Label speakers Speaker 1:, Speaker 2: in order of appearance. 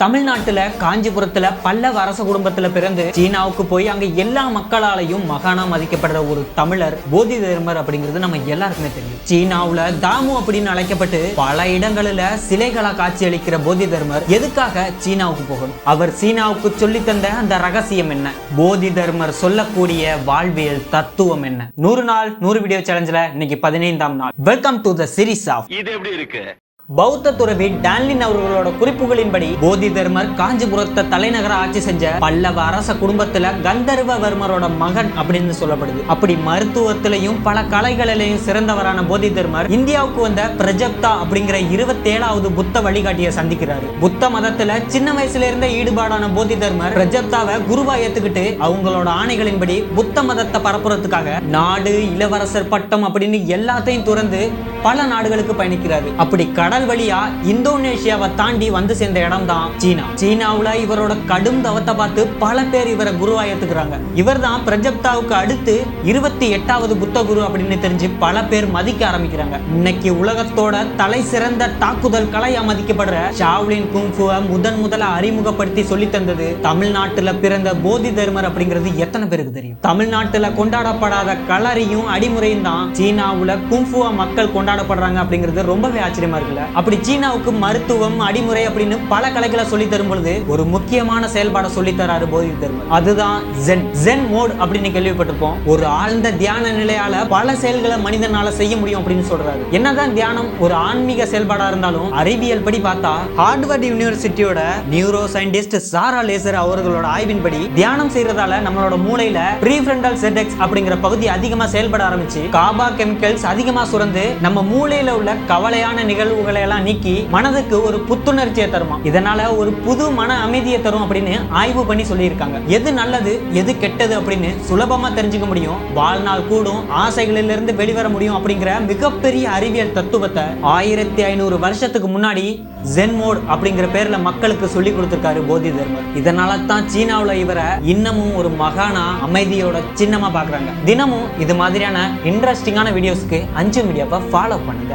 Speaker 1: தமிழ்நாட்டுல காஞ்சிபுரத்துல பல்லவ அரச குடும்பத்துல பிறந்து சீனாவுக்கு போய் அங்க எல்லா மக்களாலையும் மகானா மதிக்கப்படுற ஒரு தமிழர் போதி தர்மர் அப்படிங்கிறது நம்ம எல்லாருக்குமே தெரியும். சீனாவுல தாமு அப்படின்னு அழைக்கப்பட்டு பல இடங்களில சிலைகளா காட்சி அளிக்கிற போதி தர்மர் எதுக்காக சீனாவுக்கு போகணும்? அவர் சீனாவுக்கு சொல்லி தந்த அந்த ரகசியம் என்ன? போதி தர்மர் சொல்லக்கூடிய வாழ்வியல் தத்துவம் என்ன? நூறு நாள் நூறு வீடியோ சேலஞ்சில் இன்னைக்கு பதினைந்தாம் நாள். வெல்கம் டு த ஆஃப்
Speaker 2: இது எப்படி இருக்கு?
Speaker 1: பௌத்த துறவி டான்லின் அவர்களோட குறிப்புகளின்படி போதி தர்மர் காஞ்சிபுரத்தை தலைநகர ஆட்சி செஞ்ச பல்லவ அரச குடும்பத்துல கந்தர்வவர்மரோட மகன் அப்படின்னு சொல்லப்படுது. அப்படி மருத்துவத்திலையும் பல கலைகளிலையும் சிறந்தவரான போதி தர்மர் இந்தியாவுக்கு வந்த பிரஜப்தா அப்படிங்கிற இருபத்தேழாவது புத்த வழிகாட்டியை சந்திக்கிறாரு. புத்த மதத்துல சின்ன வயசுல இருந்த ஈடுபாடான போதி தர்மர் பிரஜப்தாவை குருவா ஏத்துக்கிட்டு அவங்களோட ஆணைகளின்படி புத்த மதத்தை பரப்புறதுக்காக நாடு இளவரசர் பட்டம் அப்படின்னு எல்லாத்தையும் துறந்து பல நாடுகளுக்கு பயணிக்கிறாரு. அப்படி கடல் வழியா இந்தோனேஷியாவை தாண்டி வந்து சேர்ந்த இடம் தான் சீனா. சீனாவுல இவரோட கடும் தவத்தை பார்த்து பல பேர் இவரை குருவா ஏத்துக்கிறாங்க. இவர் தான் பிரஜப்தாவுக்கு அடுத்து இருபத்தி எட்டாவது புத்த குரு அப்படின்னு தெரிஞ்சு பல பேர் மதிக்க ஆரம்பிக்கிறாங்க. இன்னைக்கு உலகத்தோட தலை சிறந்த தாக்குதல் கலையா மதிக்கப்படுற ஷாவ்லின் குங்ஃபுவை முதன் முதல அறிமுகப்படுத்தி சொல்லி தந்தது தமிழ்நாட்டுல பிறந்த போதி தர்மர் அப்படிங்கிறது எத்தனை பேருக்கு தெரியும்? தமிழ்நாட்டுல கொண்டாடப்படாத கலரியும் அடிமுறையும் தான் சீனாவுல குங்ஃபுவா மக்கள் கொண்டாடப்படுறாங்க அப்படிங்கிறது ரொம்பவே ஆச்சரியமா இருக்குல்ல? அப்படி சீனாவுக்கு மருத்துவம் அடிமுறை அப்படின்னு பல கலைகளை சொல்லி தரும் பொழுது ஒரு முக்கியமான செயல்பாடை சொல்லி தராரு போதி தருமர் அதுதான் ஜென் ஜென் மோட் அப்படின்னு கேள்விப்பட்டிருப்போம். ஒரு ஆழ்ந்த தியான நிலையால பல செயல்களை மனிதனால செய்ய முடியும் அப்படின்னு சொல்றாரு. என்னதான் தியானம் ஒரு ஆன்மீக செயல்பாடா இருந்தாலும் அறிவியல் படி பார்த்தா ஹார்ட்வர்ட் யூனிவர்சிட்டியோட நியூரோ சயின்டிஸ்ட் சாரா லேசர் அவர்களோட ஆய்வின்படி தியானம் செய்யறதால நம்மளோட மூளையில ப்ரீஃப்ரண்டல் செடெக்ஸ் அப்படிங்கிற பகுதி அதிகமா செயல்பட ஆரம்பிச்சு காபா கெமிக்கல்ஸ் அதிகமா சுரந்து நம்ம மூளையில உள்ள கவலையான நிகழ்வுகளை எல்லாம் நீக்கி மனதுக்கு ஒரு புத்துணர்ச்சியை தருமா இதனால ஒரு புது மன அமைதியை தரும் அப்படின்னு ஆய்வு பண்ணி சொல்லியிருக்காங்க. எது நல்லது எது கெட்டது அப்படின்னு சுலபமா தெரிஞ்சுக்க முடியும். வாழ்நாள் கூடும் ஆசைகளிலிருந்து வெளிவர முடியும் அப்படிங்கிற மிகப்பெரிய அறிவியல் தத்துவத்தை ஆயிரத்தி ஐநூறு வருஷத்துக்கு முன்னாடி ஜென் மோட் அப்படிங்கிற பேர்ல மக்களுக்கு சொல்லி கொடுத்திருக்காரு போதி தர்மர் இதனால தான் சீனாவுல இவரை இன்னமும் ஒரு மகானா அமைதியோட சின்னமா பாக்குறாங்க தினமும் இது மாதிரியான இன்ட்ரெஸ்டிங்கான வீடியோஸ்க்கு அஞ்சு மீடியாவை ஃபாலோ பண்ணுங்க.